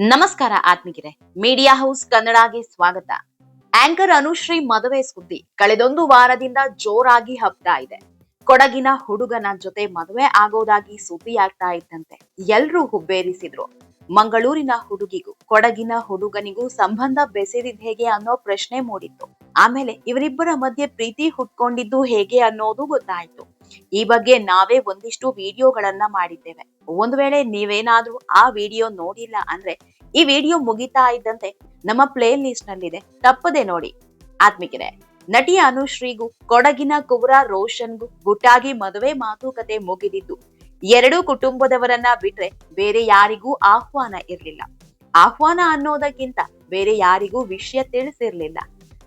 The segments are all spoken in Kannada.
ನಮಸ್ಕಾರ ಆತ್ಮಿಗಿರೆ ಮೀಡಿಯಾ ಹೌಸ್ ಕನ್ನಡಗೆ ಸ್ವಾಗತ. ಆಂಕರ್ ಅನುಶ್ರೀ ಮದುವೆ ಸುದ್ದಿ. ಕಳೆದೊಂದು ವಾರದಿಂದ ಜೋರಾಗಿ ಹಬ್ತಾ ಇದೆ. ಕೊಡಗಿನ ಹುಡುಗನ ಜೊತೆ ಮದುವೆ ಆಗೋದಾಗಿ ಸುದ್ದಿ ಆಗ್ತಾ ಇದ್ದಂತೆ. ಎಲ್ರೂ ಹುಬ್ಬೇರಿಸಿದ್ರು. ಮಂಗಳೂರಿನ ಹುಡುಗಿಗೂ, ಕೊಡಗಿನ ಹುಡುಗನಿಗೂ ಸಂಬಂಧ ಬೆಸೆದಿದ್ ಹೇಗೆ ಅನ್ನೋ ಪ್ರಶ್ನೆ ಮೂಡಿತ್ತು. ಆಮೇಲೆ ಇವರಿಬ್ಬರ ಮಧ್ಯೆ ಪ್ರೀತಿ ಹುಟ್ಕೊಂಡಿದ್ದು ಹೇಗೆ ಅನ್ನೋದು ಗೊತ್ತಾಯ್ತು. ಈ ಬಗ್ಗೆ ನಾವೇ ಒಂದಿಷ್ಟು ವಿಡಿಯೋಗಳನ್ನ ಮಾಡಿದ್ದೇವೆ. ಒಂದು ವೇಳೆ ನೀವೇನಾದ್ರೂ ಆ ವಿಡಿಯೋ ನೋಡಿಲ್ಲ ಅಂದ್ರೆ ಈ ವಿಡಿಯೋ ಮುಗಿತಾ ಇದ್ದಂತೆ ನಮ್ಮ ಪ್ಲೇ ಲಿಸ್ಟ್ ನಲ್ಲಿದೆ. ತಪ್ಪದೆ ನೋಡಿ. ಆತ್ಮಿಕರೆ, ನಟಿ ಅನುಶ್ರೀಗೂ ಕೊಡಗಿನ ಕುವರ ರೋಷನ್ಗೂ ಗುಟ್ಟಾಗಿ ಮದುವೆ ಮಾತುಕತೆ ಮುಗಿದಿದ್ದು, ಎರಡೂ ಕುಟುಂಬದವರನ್ನ ಬಿಟ್ರೆ ಬೇರೆ ಯಾರಿಗೂ ಆಹ್ವಾನ ಇರ್ಲಿಲ್ಲ. ಆಹ್ವಾನ ಅನ್ನೋದಕ್ಕಿಂತ ಬೇರೆ ಯಾರಿಗೂ ವಿಷಯ ತಿಳಿಸಿರ್ಲಿಲ್ಲ.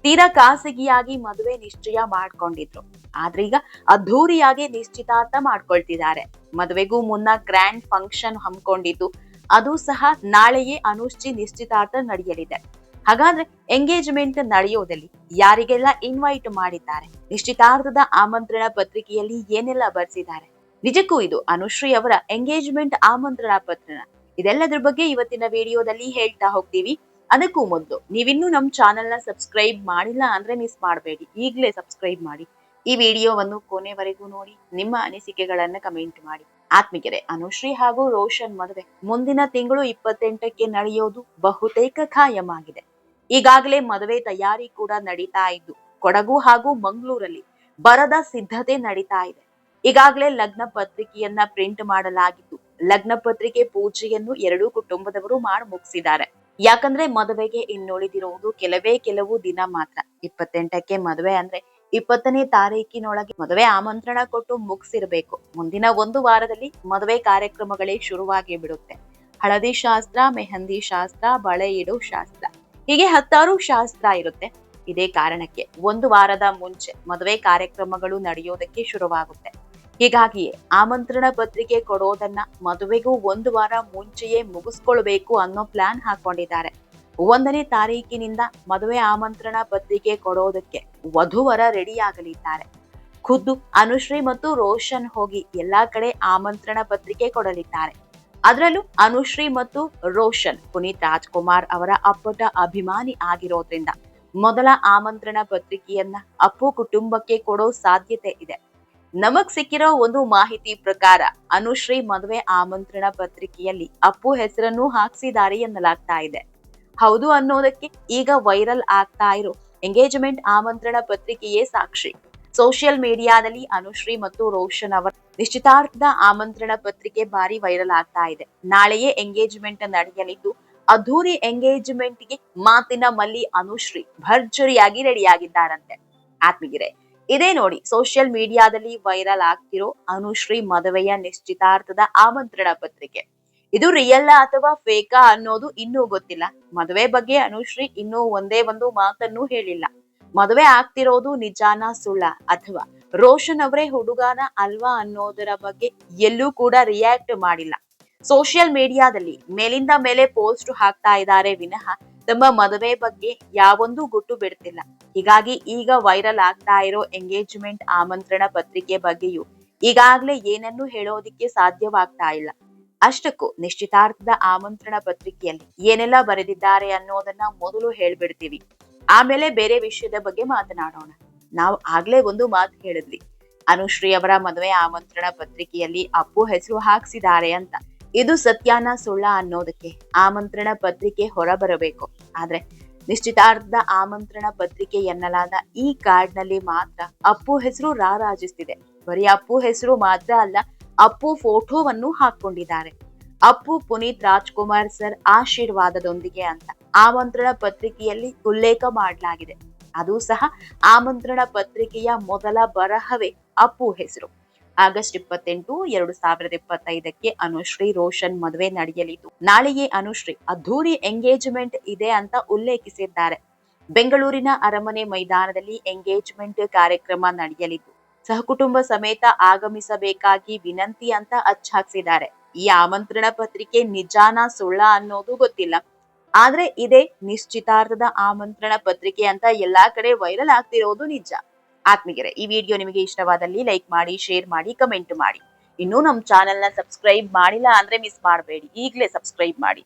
ತೀರಾ ಖಾಸಗಿಯಾಗಿ ಮದುವೆ ನಿಶ್ಚಯ ಮಾಡ್ಕೊಂಡಿದ್ರು. ಆದ್ರೀಗ ಅದ್ಧೂರಿಯಾಗಿ ನಿಶ್ಚಿತಾರ್ಥ ಮಾಡ್ಕೊಳ್ತಿದ್ದಾರೆ. ಮದುವೆಗೂ ಮುನ್ನ ಗ್ರ್ಯಾಂಡ್ ಫಂಕ್ಷನ್ ಹಮ್ಮಿಕೊಂಡಿದ್ದು, ಅದು ಸಹ ನಾಳೆಯೇ ಅನುಷ್ಠಿ ನಿಶ್ಚಿತಾರ್ಥ ನಡೆಯಲಿದೆ. ಹಾಗಾದ್ರೆ ಎಂಗೇಜ್ಮೆಂಟ್ ನಡೆಯೋದಲ್ಲಿ ಯಾರಿಗೆಲ್ಲ ಇನ್ವೈಟ್ ಮಾಡಿದ್ದಾರೆ? ನಿಶ್ಚಿತಾರ್ಥದ ಆಮಂತ್ರಣ ಪತ್ರಿಕೆಯಲ್ಲಿ ಏನೆಲ್ಲ ಬರ್ಸಿದ್ದಾರೆ? ನಿಜಕ್ಕೂ ಇದು ಅನುಶ್ರೀ ಅವರ ಎಂಗೇಜ್ಮೆಂಟ್ ಆಮಂತ್ರಣ ಪತ್ರನ ಇದೆಲ್ಲದ್ರ ಬಗ್ಗೆ ಇವತ್ತಿನ ವಿಡಿಯೋದಲ್ಲಿ ಹೇಳ್ತಾ ಹೋಗ್ತೀವಿ. ಅದಕ್ಕೂ ಮೊದಲು ನೀವಿನ್ನೂ ನಮ್ಮ ಚಾನೆಲ್ನ ಸಬ್ಸ್ಕ್ರೈಬ್ ಮಾಡಿಲ್ಲ ಅಂದ್ರೆ ಮಿಸ್ ಮಾಡಬೇಡಿ. ಈಗಲೇ ಸಬ್ಸ್ಕ್ರೈಬ್ ಮಾಡಿ. ಈ ವಿಡಿಯೋವನ್ನು ಕೊನೆವರೆಗೂ ನೋಡಿ, ನಿಮ್ಮ ಅನಿಸಿಕೆಗಳನ್ನ ಕಮೆಂಟ್ ಮಾಡಿ. ಆತ್ಮಿಕೆರೆ, ಅನುಶ್ರೀ ಹಾಗೂ ರೋಷನ್ ಮದುವೆ ಮುಂದಿನ ತಿಂಗಳು ಇಪ್ಪತ್ತೆಂಟಕ್ಕೆ ನಡೆಯೋದು ಬಹುತೇಕ ಖಾಯಮಾಗಿದೆ ಈಗಾಗಲೇ ಮದುವೆ ತಯಾರಿ ಕೂಡ ನಡೀತಾ ಇದ್ದು, ಕೊಡಗು ಹಾಗೂ ಮಂಗಳೂರಲ್ಲಿ ಬರದ ಸಿದ್ಧತೆ ನಡೀತಾ ಇದೆ. ಈಗಾಗಲೇ ಲಗ್ನ ಪತ್ರಿಕೆಯನ್ನ ಪ್ರಿಂಟ್ ಮಾಡಲಾಗಿದ್ದು, ಲಗ್ನ ಪತ್ರಿಕೆ ಪೂಜೆಯನ್ನು ಎರಡೂ ಕುಟುಂಬದವರು ಮಾಡಿ ಮುಗಿಸಿದ್ದಾರೆ. ಯಾಕಂದ್ರೆ ಮದುವೆಗೆ ಇನ್ನುಳಿದಿರುವುದು ಕೆಲವೇ ಕೆಲವು ದಿನ ಮಾತ್ರ. ಇಪ್ಪತ್ತೆಂಟಕ್ಕೆ ಮದುವೆ ಅಂದ್ರೆ ಇಪ್ಪತ್ತನೇ ತಾರೀಕಿನೊಳಗೆ ಮದುವೆ ಆಮಂತ್ರಣ ಕೊಟ್ಟು ಮುಗಿಸಿರ್ಬೇಕು. ಮುಂದಿನ ಒಂದು ವಾರದಲ್ಲಿ ಮದುವೆ ಕಾರ್ಯಕ್ರಮಗಳೇ ಶುರುವಾಗಿ ಬಿಡುತ್ತೆ. ಹಳದಿ ಶಾಸ್ತ್ರ, ಮೆಹಂದಿ ಶಾಸ್ತ್ರ ಬಳೆ ಇಡು ಶಾಸ್ತ್ರ. ಹೀಗೆ ಹತ್ತಾರು ಶಾಸ್ತ್ರ ಇರುತ್ತೆ. ಇದೇ ಕಾರಣಕ್ಕೆ ಒಂದು ವಾರದ ಮುಂಚೆ ಮದುವೆ ಕಾರ್ಯಕ್ರಮಗಳು ನಡೆಯೋದಕ್ಕೆ ಶುರುವಾಗುತ್ತೆ. ಹೀಗಾಗಿಯೇ ಆಮಂತ್ರಣ ಪತ್ರಿಕೆ ಕೊಡೋದನ್ನ ಮದುವೆಗೂ ಒಂದು ವಾರ ಮುಂಚೆಯೇ ಮುಗಿಸ್ಕೊಳ್ಬೇಕು ಅನ್ನೋ ಪ್ಲಾನ್ ಹಾಕೊಂಡಿದ್ದಾರೆ. ಒಂದನೇ ತಾರೀಕಿನಿಂದ ಮದುವೆ ಆಮಂತ್ರಣ ಪತ್ರಿಕೆ ಕೊಡೋದಕ್ಕೆ ವಧುವರ ರೆಡಿಯಾಗಲಿದ್ದಾರೆ. ಖುದ್ದು, ಅನುಶ್ರೀ ಮತ್ತು ರೋಷನ್ ಹೋಗಿ ಎಲ್ಲಾ ಕಡೆ ಆಮಂತ್ರಣ ಪತ್ರಿಕೆ ಕೊಡಲಿದ್ದಾರೆ. ಅದರಲ್ಲೂ ಅನುಶ್ರೀ ಮತ್ತು ರೋಷನ್, ಪುನೀತ್ ರಾಜ್ಕುಮಾರ್ ಅವರ ಅಪ್ಪಟ ಅಭಿಮಾನಿ ಆಗಿರೋದ್ರಿಂದ ಮೊದಲ ಆಮಂತ್ರಣ ಪತ್ರಿಕೆಯನ್ನ ಅಪ್ಪು ಕುಟುಂಬಕ್ಕೆ ಕೊಡೋ ಸಾಧ್ಯತೆ ಇದೆ. ನಮಗ್ ಸಿಕ್ಕಿರೋ ಒಂದು ಮಾಹಿತಿ ಪ್ರಕಾರ ಅನುಶ್ರೀ ಮದುವೆ ಆಮಂತ್ರಣ ಪತ್ರಿಕೆಯಲ್ಲಿ ಅಪ್ಪು ಹೆಸರನ್ನು ಹಾಕ್ಸಿದ್ದಾರೆ ಎನ್ನಲಾಗ್ತಾ ಇದೆ. ಹೌದು ಅನ್ನೋದಕ್ಕೆ ಈಗ ವೈರಲ್ ಆಗ್ತಾ ಇರೋ. ಎಂಗೇಜ್ಮೆಂಟ್ ಆಮಂತ್ರಣ ಪತ್ರಿಕೆಯೇ ಸಾಕ್ಷಿ. ಸೋಷಿಯಲ್ ಮೀಡಿಯಾದಲ್ಲಿ ಅನುಶ್ರೀ ಮತ್ತು ರೋಷನ್ ಅವರ ನಿಶ್ಚಿತಾರ್ಥದ ಆಮಂತ್ರಣ ಪತ್ರಿಕೆ ಬಾರಿ ವೈರಲ್ ಆಗ್ತಾ ಇದೆ. ನಾಳೆಯೇ ಎಂಗೇಜ್ಮೆಂಟ್ ನಡೆಯಲಿದ್ದು, ಅದ್ಧೂರಿ ಎಂಗೇಜ್ಮೆಂಟ್ಗೆ ಮಾತಿನ ಮಲ್ಲಿ ಅನುಶ್ರೀ ಭರ್ಜರಿಯಾಗಿ ರೆಡಿಯಾಗಿದ್ದಾರಂತೆ. ಆತ್ಮಗಿರೆ ಇದೇ ನೋಡಿ ಸೋಷಿಯಲ್ ಮೀಡಿಯಾದಲ್ಲಿ ವೈರಲ್ ಆಗ್ತಿರೋ ಅನುಶ್ರೀ ಮದುವೆಯ ನಿಶ್ಚಿತಾರ್ಥದ ಆಮಂತ್ರಣ ಪತ್ರಿಕೆ. ಇದು ರಿಯಲ್ಲಾ ಅಥವಾ ಫೇಕಾ ಅನ್ನೋದು ಇನ್ನೂ ಗೊತ್ತಿಲ್ಲ. ಮದುವೆ ಬಗ್ಗೆ ಅನುಶ್ರೀ ಇನ್ನೂ ಒಂದೇ ಒಂದು ಮಾತನ್ನು ಹೇಳಿಲ್ಲ. ಮದುವೆ ಆಗ್ತಿರೋದು ನಿಜಾನ, ಸುಳ್ಳ ಅಥವಾ ರೋಷನ್ ಅವರೇ ಹುಡುಗಾನ ಅಲ್ವಾ ಅನ್ನೋದರ ಬಗ್ಗೆ ಎಲ್ಲೂ ಕೂಡ ರಿಯಾಕ್ಟ್ ಮಾಡಿಲ್ಲ. ಸೋಷಿಯಲ್ ಮೀಡಿಯಾದಲ್ಲಿ ಮೇಲಿಂದ ಮೇಲೆ ಪೋಸ್ಟ್ ಹಾಕ್ತಾ ಇದ್ದಾರೆ ವಿನಃ ತಮ್ಮ ಮದುವೆ ಬಗ್ಗೆ ಯಾವೊಂದು ಗುಟ್ಟು ಬಿಡ್ತಿಲ್ಲ. ಹೀಗಾಗಿ ಈಗ ವೈರಲ್ ಆಗ್ತಾ ಇರೋ ಎಂಗೇಜ್ಮೆಂಟ್ ಆಮಂತ್ರಣ ಪತ್ರಿಕೆ ಬಗ್ಗೆಯೂ ಈಗಾಗ್ಲೇ ಏನನ್ನು ಹೇಳೋದಿಕ್ಕೆ ಸಾಧ್ಯವಾಗ್ತಾ ಇಲ್ಲ. ಅಷ್ಟಕ್ಕೂ ನಿಶ್ಚಿತಾರ್ಥದ ಆಮಂತ್ರಣ ಪತ್ರಿಕೆಯಲ್ಲಿ ಏನೆಲ್ಲ ಬರೆದಿದ್ದಾರೆ ಅನ್ನೋದನ್ನ ಮೊದಲು ಹೇಳ್ಬಿಡ್ತೀವಿ. ಆಮೇಲೆ ಬೇರೆ ವಿಷಯದ ಬಗ್ಗೆ ಮಾತನಾಡೋಣ. ನಾವು ಆಗ್ಲೇ ಒಂದು ಮಾತು ಹೇಳಿದ್ವಿ. ಅನುಶ್ರೀ ಅವರ ಮದುವೆ ಆಮಂತ್ರಣ ಪತ್ರಿಕೆಯಲ್ಲಿ ಅಪ್ಪು ಹೆಸರು ಹಾಕ್ಸಿದ್ದಾರೆ ಅಂತ. ಇದು ಸತ್ಯಾನ ಸುಳ್ಳ ಅನ್ನೋದಕ್ಕೆ ಆಮಂತ್ರಣ ಪತ್ರಿಕೆ ಹೊರಬರಬೇಕು. ಆದ್ರೆ ನಿಶ್ಚಿತಾರ್ಥದ ಆಮಂತ್ರಣ ಪತ್ರಿಕೆ ಎನ್ನಲಾದ ಈ ಕಾರ್ಡ್ನಲ್ಲಿ ಮಾತ್ರ ಅಪ್ಪು ಹೆಸರು ರಾರಾಜಿಸ್ತಿದೆ. ಬರೀ ಅಪ್ಪು ಹೆಸರು ಮಾತ್ರ ಅಲ್ಲ ಅಪ್ಪು ಫೋಟೋವನ್ನು ಹಾಕೊಂಡಿದ್ದಾರೆ ಅಪ್ಪು ಪುನೀತ್ ರಾಜ್ಕುಮಾರ್ ಸರ್ ಆಶೀರ್ವಾದದೊಂದಿಗೆ ಅಂತ ಆಮಂತ್ರಣ ಪತ್ರಿಕೆಯಲ್ಲಿ ಉಲ್ಲೇಖ ಮಾಡಲಾಗಿದೆ. ಅದು ಸಹ ಆಮಂತ್ರಣ ಪತ್ರಿಕೆಯ ಮೊದಲ ಬರಹವೇ ಅಪ್ಪು ಹೆಸರು. ಆಗಸ್ಟ್ ಇಪ್ಪತ್ತೆಂಟು, ಎರಡು ಸಾವಿರದ ಇಪ್ಪತ್ತೈದಕ್ಕೆ ಅನುಶ್ರೀ ರೋಷನ್ ಮದುವೆ ನಡೆಯಲಿದ್ದು, ನಾಳೆಯೇ ಅನುಶ್ರೀ ಅದ್ಧೂರಿ ಎಂಗೇಜ್ಮೆಂಟ್ ಇದೆ ಅಂತ ಉಲ್ಲೇಖಿಸಿದ್ದಾರೆ. ಬೆಂಗಳೂರಿನ ಅರಮನೆ ಮೈದಾನದಲ್ಲಿ ಎಂಗೇಜ್ಮೆಂಟ್ ಕಾರ್ಯಕ್ರಮ ನಡೆಯಲಿದ್ದು ಸಹಕುಟುಂಬ ಸಮೇತ ಆಗಮಿಸಬೇಕಾಗಿ ವಿನಂತಿ ಅಂತ ಅಚ್ಚಾಕ್ಸಿದ್ದಾರೆ ಈ ಆಮಂತ್ರಣ ಪತ್ರಿಕೆ ನಿಜಾನ ಸುಳ್ಳ ಅನ್ನೋದು ಗೊತ್ತಿಲ್ಲ. ಆದ್ರೆ ಇದೇ ನಿಶ್ಚಿತಾರ್ಥದ ಆಮಂತ್ರಣ ಪತ್ರಿಕೆ ಅಂತ ಎಲ್ಲಾ ಕಡೆ ವೈರಲ್ ಆಗ್ತಿರೋದು ನಿಜ. ಆತ್ಮೀಗೆರೆ ಈ ವಿಡಿಯೋ ನಿಮಗೆ ಇಷ್ಟವಾದಲ್ಲಿ ಲೈಕ್ ಮಾಡಿ, ಶೇರ್ ಮಾಡಿ, ಕಮೆಂಟ್ ಮಾಡಿ. ಇನ್ನೂ ನಮ್ಮ ಚಾನೆಲ್ನ ಸಬ್ಸ್ಕ್ರೈಬ್ ಮಾಡಿಲ್ಲ ಅಂದ್ರೆ ಮಿಸ್ ಮಾಡಬೇಡಿ. ಈಗಲೇ ಸಬ್ಸ್ಕ್ರೈಬ್ ಮಾಡಿ.